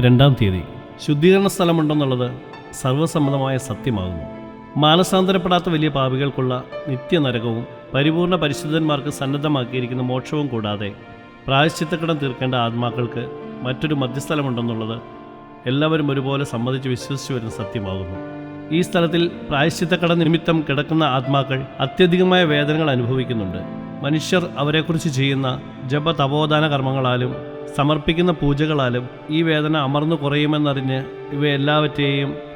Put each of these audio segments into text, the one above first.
രണ്ടാം തീയതി. ശുദ്ധീകരണ സ്ഥലമുണ്ടെന്നുള്ളത് സർവസമ്മതമായ സത്യമാകുന്നു. മാനസാന്തരപ്പെടാത്ത വലിയ പാപികൾക്കുള്ള നിത്യനരകവും പരിപൂർണ പരിശുദ്ധന്മാർക്ക് സന്നദ്ധമാക്കിയിരിക്കുന്ന മോക്ഷവും കൂടാതെ പ്രായശ്ചിത്തക്കടം തീർക്കേണ്ട ആത്മാക്കൾക്ക് മറ്റൊരു മധ്യസ്ഥലമുണ്ടെന്നുള്ളത് എല്ലാവരും ഒരുപോലെ സമ്മതിച്ച് വിശ്വസിച്ചു വരുന്ന സത്യമാകുന്നു. ഈ സ്ഥലത്തിൽ പ്രായശ്ചിത്തക്കട നിമിത്തം കിടക്കുന്ന ആത്മാക്കൾ അത്യധികമായ വേദനകൾ അനുഭവിക്കുന്നുണ്ട്. മനുഷ്യർ അവരെക്കുറിച്ച് ചെയ്യുന്ന ജപ തപോദാന കർമ്മങ്ങളാലും സമർപ്പിക്കുന്ന പൂജകളാലും ഈ വേദന അമർന്നു കുറയുമെന്നറിഞ്ഞ് ഇവയെല്ലാവറ്റെയും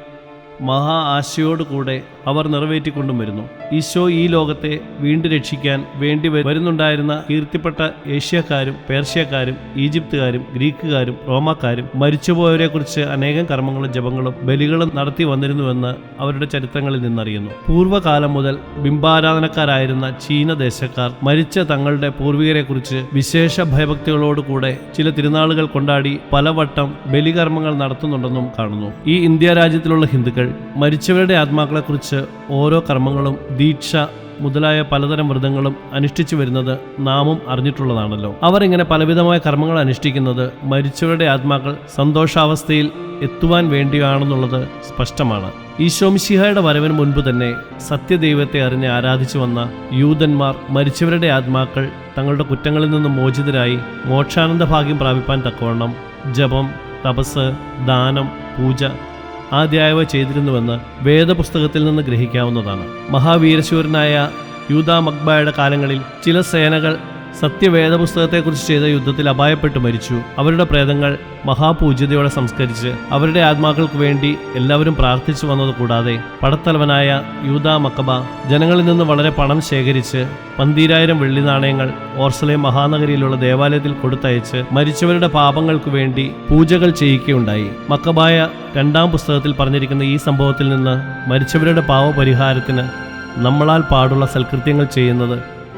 മഹാ ആശയോടുകൂടെ അവർ നിറവേറ്റിക്കൊണ്ടും വരുന്നു ഈശോ ഈ ലോകത്തെ വീണ്ടും രക്ഷിക്കാൻ വേണ്ടി വരുന്നുണ്ടായിരുന്ന കീർത്തിപ്പെട്ട ഏഷ്യക്കാരും പേർഷ്യക്കാരും ഈജിപ്തുകാരും ഗ്രീക്കുകാരും റോമാക്കാരും മരിച്ചുപോയവരെക്കുറിച്ച് അനേകം കർമ്മങ്ങളും ജപങ്ങളും ബലികളും നടത്തി വന്നിരുന്നുവെന്ന് അവരുടെ ചരിത്രങ്ങളിൽ നിന്നറിയുന്നു. പൂർവകാലം മുതൽ ബിംബാരാധനക്കാരായിരുന്ന ചീന ദേശക്കാർ മരിച്ച തങ്ങളുടെ പൂർവികരെക്കുറിച്ച് വിശേഷ ഭയഭക്തികളോടുകൂടെ ചില തിരുനാളുകൾ കൊണ്ടാടി പലവട്ടം ബലികർമ്മങ്ങൾ നടത്തുന്നുണ്ടെന്നും കാണുന്നു. ഈ ഇന്ത്യ രാജ്യത്തിലുള്ള ഹിന്ദുക്കൾ മരിച്ചവരുടെ ആത്മാക്കളെക്കുറിച്ച് ഓരോ കർമ്മങ്ങളും ദീക്ഷ മുതലായ പലതരം വ്രതങ്ങളും അനുഷ്ഠിച്ചു വരുന്നത് നാമും അറിഞ്ഞിട്ടുള്ളതാണല്ലോ. അവർ ഇങ്ങനെ പലവിധമായ കർമ്മങ്ങൾ അനുഷ്ഠിക്കുന്നത് മരിച്ചവരുടെ ആത്മാക്കൾ സന്തോഷാവസ്ഥയിൽ എത്തുവാൻ വേണ്ടിയാണെന്നുള്ളത് സ്പഷ്ടമാണ്. ഈശോമിശിഹായുടെ വരവിന് മുൻപ് തന്നെ സത്യദൈവത്തെ അറിഞ്ഞ് ആരാധിച്ചു വന്ന യൂതന്മാർ മരിച്ചവരുടെ ആത്മാക്കൾ തങ്ങളുടെ കുറ്റങ്ങളിൽ നിന്ന് മോചിതരായി മോക്ഷാനന്ദ ഭാഗ്യം പ്രാപിപ്പാൻ തക്കവണ്ണം ജപം തപസ് ദാനം പൂജ ആദ്യായവ ചെയ്തിരുന്നുവെന്ന് വേദപുസ്തകത്തിൽ നിന്ന് ഗ്രഹിക്കാവുന്നതാണ്. മഹാവീരശൂരനായ യൂതാ മക്ബായുടെ കാലങ്ങളിൽ ചില സേനകൾ സത്യവേദപുസ്തകത്തെക്കുറിച്ച് ചെയ്ത യുദ്ധത്തിൽ അപായപ്പെട്ടു മരിച്ചു. അവരുടെ പ്രേതങ്ങൾ മഹാപൂജ്യതയോടെ സംസ്കരിച്ച് അവരുടെ ആത്മാക്കൾക്ക് വേണ്ടി എല്ലാവരും പ്രാർത്ഥിച്ചു വന്നത് കൂടാതെ പടത്തലവനായ യൂത മക്കബ ജനങ്ങളിൽ നിന്ന് വളരെ പണം ശേഖരിച്ച് പന്തീരായിരം വെള്ളി നാണയങ്ങൾ ഓർസലെ മഹാനഗരിയിലുള്ള ദേവാലയത്തിൽ കൊടുത്തയച്ച് മരിച്ചവരുടെ പാപങ്ങൾക്ക് വേണ്ടി പൂജകൾ ചെയ്യിക്കുകയുണ്ടായി മക്കബായ രണ്ടാം പുസ്തകത്തിൽ പറഞ്ഞിരിക്കുന്ന ഈ സംഭവത്തിൽ നിന്ന് മരിച്ചവരുടെ പാവപരിഹാരത്തിന് നമ്മളാൽ പാടുള്ള സൽകൃത്യങ്ങൾ ചെയ്യുന്നത്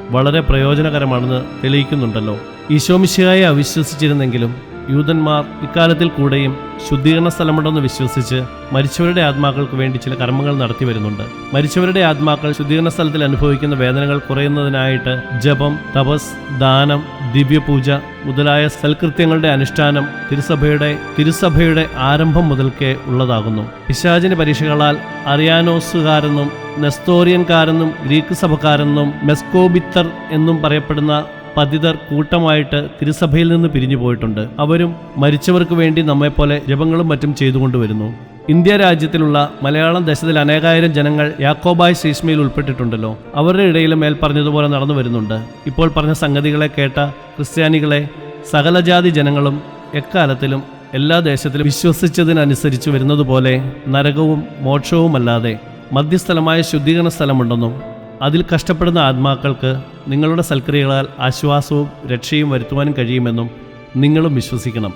വളരെ പ്രയോജനകരമാണെന്ന് തെളിയിക്കുന്നുണ്ടല്ലോ. ഈശോമിശിഹായെ അവിശ്വസിച്ചിരുന്നെങ്കിലും യൂതന്മാർ ഇക്കാലത്തിൽ കൂടെയും ശുദ്ധീകരണ സ്ഥലമുണ്ടെന്ന് വിശ്വസിച്ച് മരിച്ചവരുടെ ആത്മാക്കൾക്ക് വേണ്ടി ചില കർമ്മങ്ങൾ നടത്തി വരുന്നുണ്ട്. മരിച്ചവരുടെ ആത്മാക്കൾ ശുദ്ധീകരണ സ്ഥലത്തിൽ അനുഭവിക്കുന്ന വേദനകൾ കുറയുന്നതിനായിട്ട് ജപം തപസ് ദാനം ദിവ്യപൂജ മുതലായ സൽകൃത്യങ്ങളുടെ അനുഷ്ഠാനം തിരുസഭയുടെ തിരുസഭയുടെ ആരംഭം മുതൽക്കേ ഉള്ളതാകുന്നു. പിശാചിന് പരീക്ഷകളാൽ അറിയാനോസുകാരെന്നും നെസ്തോറിയൻകാരെന്നും ഗ്രീക്ക് സഭക്കാരെന്നും മെസ്കോബിത്തർ എന്നും പറയപ്പെടുന്ന പതിതർ കൂട്ടമായിട്ട് തിരുസഭയിൽ നിന്ന് പിരിഞ്ഞു പോയിട്ടുണ്ട്. അവരും മരിച്ചവർക്ക് വേണ്ടി നമ്മെപ്പോലെ ജപങ്ങളും മറ്റും ചെയ്തുകൊണ്ടുവരുന്നു. ഇന്ത്യ രാജ്യത്തിലുള്ള മലയാളം ദേശത്തിൽ അനേകായിരം ജനങ്ങൾ യാക്കോബായ് ശ്രീസ്മയിൽ ഉൾപ്പെട്ടിട്ടുണ്ടല്ലോ. അവരുടെ ഇടയിലും മേൽ പറഞ്ഞതുപോലെ നടന്നു വരുന്നുണ്ട്. ഇപ്പോൾ പറഞ്ഞ സംഗതികളെ കേട്ട ക്രിസ്ത്യാനികളെ സകലജാതി ജനങ്ങളും എക്കാലത്തിലും എല്ലാ ദേശത്തിലും വിശ്വസിച്ചതിനനുസരിച്ച് വരുന്നതുപോലെ നരകവും മോക്ഷവുമല്ലാതെ മധ്യസ്ഥലമായ ശുദ്ധീകരണ സ്ഥലമുണ്ടെന്നും അതിൽ കഷ്ടപ്പെടുന്ന ആത്മാക്കൾക്ക് നിങ്ങളുടെ സൽക്രിയകളാൽ ആശ്വാസവും രക്ഷയും വരുത്തുവാനും കഴിയുമെന്നും നിങ്ങളും വിശ്വസിക്കണം.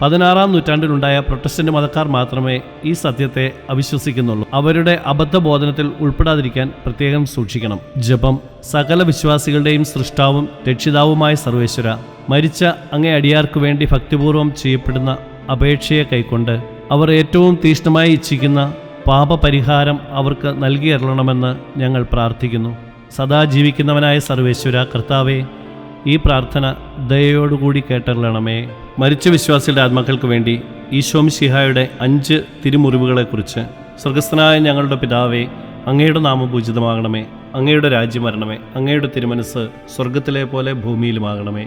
പതിനാറാം നൂറ്റാണ്ടിലുണ്ടായ പ്രൊട്ടസ്റ്റന്റ് മതക്കാർ മാത്രമേ ഈ സത്യത്തെ അവിശ്വസിക്കുന്നുള്ളൂ. അവരുടെ അബദ്ധബോധനത്തിൽ ഉൾപ്പെടാതിരിക്കാൻ പ്രത്യേകം സൂക്ഷിക്കണം. ജപം സകല വിശ്വാസികളുടെയും സൃഷ്ടാവും രക്ഷിതാവുമായ സർവേശ്വര മരിച്ച അങ്ങേ അടിയാർക്ക് വേണ്ടി ഭക്തിപൂർവം ചെയ്യപ്പെടുന്ന അപേക്ഷയെ കൈക്കൊണ്ട് അവർ ഏറ്റവും തീഷ്ണമായി ഇച്ഛിക്കുന്ന പാപപരിഹാരം അവർക്ക് നൽകിയറണമെന്ന് ഞങ്ങൾ പ്രാർത്ഥിക്കുന്നു. സദാ ജീവിക്കുന്നവനായ സർവേശ്വര കർത്താവെ ഈ പ്രാർത്ഥന ദയയോടുകൂടി കേട്ടറിയണമേ മരിച്ച വിശ്വാസികളുടെ ആത്മാക്കൾക്ക് വേണ്ടി ഈശോം ശിഹായുടെ അഞ്ച് തിരുമുറിവുകളെക്കുറിച്ച് സ്വർഗസ്ഥനായ ഞങ്ങളുടെ പിതാവേ അങ്ങയുടെ നാമപൂജിതമാകണമേ അങ്ങയുടെ രാജ്യം വരണമേ. അങ്ങയുടെ തിരുമനസ് സ്വർഗത്തിലെ പോലെ ഭൂമിയിലുമാകണമേ.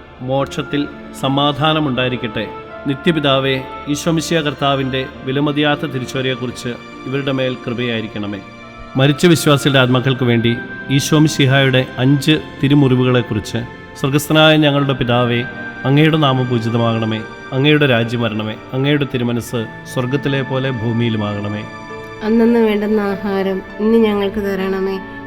മോക്ഷത്തിൽ സമാധാനമുണ്ടായിരിക്കട്ടെ. നിത്യപിതാവേ ഈശ്വമിശിയ കർത്താവിന്റെ വിലമതിയാത്ത തിരിച്ചുവരെയെക്കുറിച്ച് ഇവരുടെ മേൽ കൃപയായിരിക്കണമേ. മരിച്ച വിശ്വാസികളുടെ ആത്മാക്കൾക്ക് വേണ്ടി ഈശ്വമിശിഹായുടെ അഞ്ച് തിരുമുറിവുകളെക്കുറിച്ച് സ്വർഗസ്ഥനായ ഞങ്ങളുടെ പിതാവേ അങ്ങയുടെ നാമം പൂജിതമാകണമേ അങ്ങയുടെ രാജ്യം വരണമേ അങ്ങയുടെ തിരുമനസ് സ്വർഗത്തിലെ പോലെ ഭൂമിയിലുമാകണമേ. അന്നു വേണ്ടുന്ന ആഹാരം ഇന്ന് ഞങ്ങൾക്ക് തരണമേ.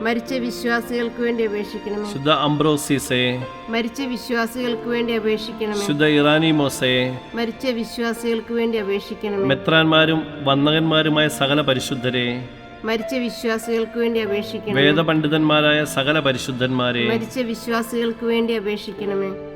മരിച്ച വിശ്വാസികൾക്ക് വേണ്ടി അപേക്ഷിക്കണമേ. ശുദ്ധ അംബ്രോസിസെ മരിച്ച വിശ്വാസികൾക്ക് വേണ്ടി അപേക്ഷിക്കണമേ. ശുദ്ധ ഇറാനി മോസേ. മരിച്ച വിശ്വാസികൾക്ക് വേണ്ടി അപേക്ഷിക്കണമേ. മെത്രാന്മാരും വന്ദകന്മാരുമായ സകല പരിശുദ്ധരെ. മരിച്ച വിശ്വാസികൾക്ക് വേണ്ടി അപേക്ഷിക്കണം വേദപണ്ഡിതന്മാരായ സകല പരിശുദ്ധന്മാരെ. മരിച്ച വിശ്വാസികൾക്ക് വേണ്ടി അപേക്ഷിക്കണമേ.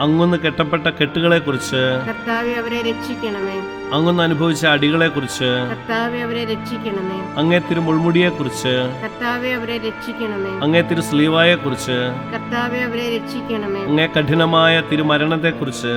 അങ്ങൊന്ന് കെട്ടപ്പെട്ട കെട്ടുകളെക്കുറിച്ച് കർത്താവെ അവരെ രക്ഷിക്കണമേ. അങ്ങൊന്ന് അനുഭവിച്ച അടികളെക്കുറിച്ച് കർത്താവെ അവരെ രക്ഷിക്കണമേ. അങ്ങേ തിരുമുൾമുടിയെക്കുറിച്ച് കർത്താവെ അവരെ രക്ഷിക്കണമേ. അങ്ങേ തിരു സ്ലീവായെക്കുറിച്ച് കർത്താവെ അവരെ രക്ഷിക്കണമേ. അങ്ങേ കഠിനമായ തിരുമരണത്തെക്കുറിച്ച്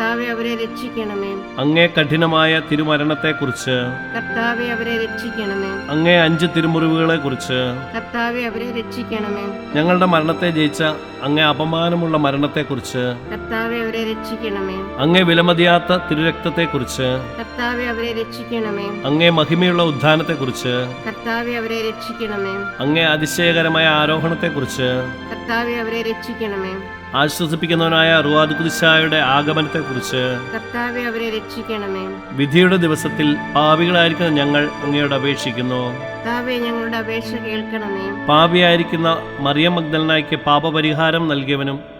കർത്താവെ അവരെ രക്ഷിക്കണമേ. അങ്ങേ കഠിനമായ തിരുമരണത്തെക്കുറിച്ച് കർത്താവെ അവരെ രക്ഷിക്കണമേ. അങ്ങേ അഞ്ച് തിരുമുറിവുകളെ കുറിച്ച് കർത്താവെ അവരെ രക്ഷിക്കണമേ. ഞങ്ങളുടെ മരണത്തെ ജയിച്ച അങ്ങേ അപമാനമുള്ള മരണത്തെക്കുറിച്ച് കർത്താവെ അവരെ രക്ഷിക്കണമേ. അങ്ങേ വിലമതിയാത്ത തിരുരക്തത്തെക്കുറിച്ച് കർത്താവെ അവരെ രക്ഷിക്കണമേ. അങ്ങേ മഹിമയുള്ള ഉദ്ധാനത്തെക്കുറിച്ച് കർത്താവെ അവരെ രക്ഷിക്കണമേ. അങ്ങേ അതിശയകരമായ ആരോഹണത്തെക്കുറിച്ച് കർത്താവെ അവരെ രക്ഷിക്കണമേ. ആശ്വസിപ്പിക്കുന്നവനായ റുവാദ് കുദിശായുടെ ആഗമനത്തെക്കുറിച്ച് കർത്താവെ അവരെ രക്ഷിക്കണമേ. വിധിയുടെ ദിവസത്തിൽ പാപികളായിരിക്കുന്ന ഞങ്ങൾ അങ്ങയോട് അപേക്ഷിക്കുന്നു. കർത്താവെ ഞങ്ങളുടെ അപേക്ഷ കേൾക്കണമേ. പാപിയായിരിക്കുന്ന മറിയം മഗ്ദലനായ്ക്ക് പാപപരിഹാരം നൽകിയവനും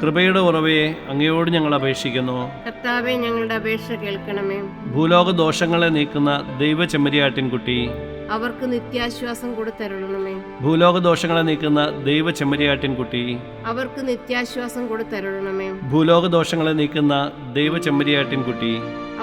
കൃപയുടെ ഉറവയെ അങ്ങയോട് ഞങ്ങൾ അപേക്ഷിക്കുന്നു. കർത്താവെ ഞങ്ങളുടെ അപേക്ഷ കേൾക്കണമേ. ഭൂലോക ദോഷങ്ങളെ നീക്കുന്ന ദൈവ ചെമ്മരിയാട്ടിൻകുട്ടി അവർക്ക് നിത്യാശ്വാസം കൊടുത്തരുളണമേ ഭൂലോക ദോഷങ്ങളെ നീക്കുന്ന ദൈവ ചെമ്മരിയാട്ടിൻകുട്ടി അവർക്ക് നിത്യാശ്വാസം കൊടുത്തരുളണമേ ഭൂലോക ദോഷങ്ങളെ നീക്കുന്ന ദൈവ ചെമ്മരിയാട്ടിൻകുട്ടി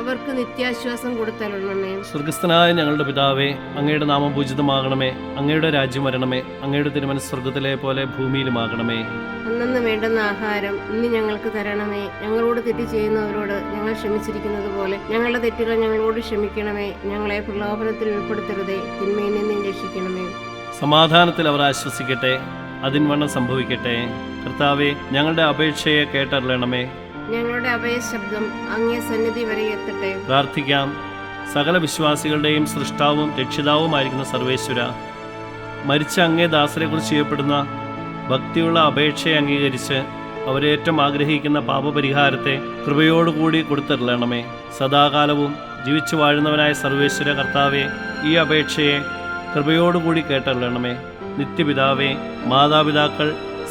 അവർക്ക് നിത്യാശ്വാസം കൊടുത്തരണമേ സ്വർഗസ്ഥനായ ഞങ്ങളുടെ പിതാവേ അങ്ങയുടെ നാമം പൂജിതമാകണമേ. അങ്ങയുടെ രാജ്യം വരണമേ. അങ്ങയുടെ തിരുമനസ് സ്വർഗത്തിലെ പോലെ ഭൂമിയിലുമാകണമേ. അന്നു വേണ്ടുന്ന ആഹാരം ഇന്ന് ഞങ്ങൾക്ക് തരണമേ. ഞങ്ങളോട് തെറ്റ് ചെയ്യുന്നവരോട് ഞങ്ങൾ ക്ഷമിച്ചിരിക്കുന്നത് പോലെ ഞങ്ങളുടെ തെറ്റുകൾ ഞങ്ങളോട് ക്ഷമിക്കണമേ. ഞങ്ങളെ പ്രലോഭനത്തിൽ ഉൾപ്പെടുത്തരുതേ. തിന്മയിൽ നിന്നും രക്ഷിക്കണമേ. സമാധാനത്തിൽ അവർ ആശ്വസിക്കട്ടെ. അതിൻവണ്ണം സംഭവിക്കട്ടെ. കർത്താവെ ഞങ്ങളുടെ അപേക്ഷയെ കേട്ടറിയണമേ. ഞങ്ങളുടെ അഭയശബ്ദം അങ്ങേ സന്നിധി വരെ എത്തട്ടെ. പ്രാർത്ഥിക്കാം. സകല വിശ്വാസികളുടെയും സൃഷ്ടാവും രക്ഷിതാവുമായിരിക്കുന്ന സർവേശ്വര മരിച്ച അങ്ങേ ദാസരെക്കുറിച്ച് ചെയ്യപ്പെടുന്ന ഭക്തിയുള്ള അപേക്ഷയെ അംഗീകരിച്ച് അവരേറ്റവും ആഗ്രഹിക്കുന്ന പാപപരിഹാരത്തെ കൃപയോടുകൂടി കൊടുത്തിരളണമേ. സദാകാലവും ജീവിച്ചു വാഴുന്നവനായ സർവേശ്വര കർത്താവെ ഈ അപേക്ഷയെ കൃപയോടുകൂടി കേട്ടറിയണമേ നിത്യപിതാവേ മാതാപിതാക്കൾ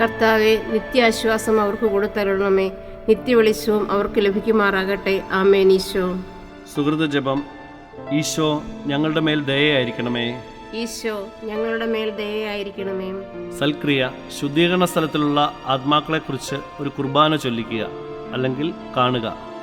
കർത്താവെ നിത്യാശ്വാസം അവർക്ക് കൊടുത്തരണമേ നിത്യവെളിച്ചവും അവർക്ക് ലഭിക്കുമാറാകട്ടെ. ആമേൻ ഈശോ. സുഹൃത ജപം ഈശോ ഞങ്ങളുടെ മേൽ ദയയായിരിക്കണമേ. ഈശോ ഞങ്ങളുടെ മേൽ ദയയായിരിക്കണമേ. സൽക്രിയ ശുദ്ധീകരണ സ്ഥലത്തിലുള്ള ആത്മാക്കളെക്കുറിച്ച് ഒരു കുർബാന ചൊല്ലിക്കുക അല്ലെങ്കിൽ കാണുക.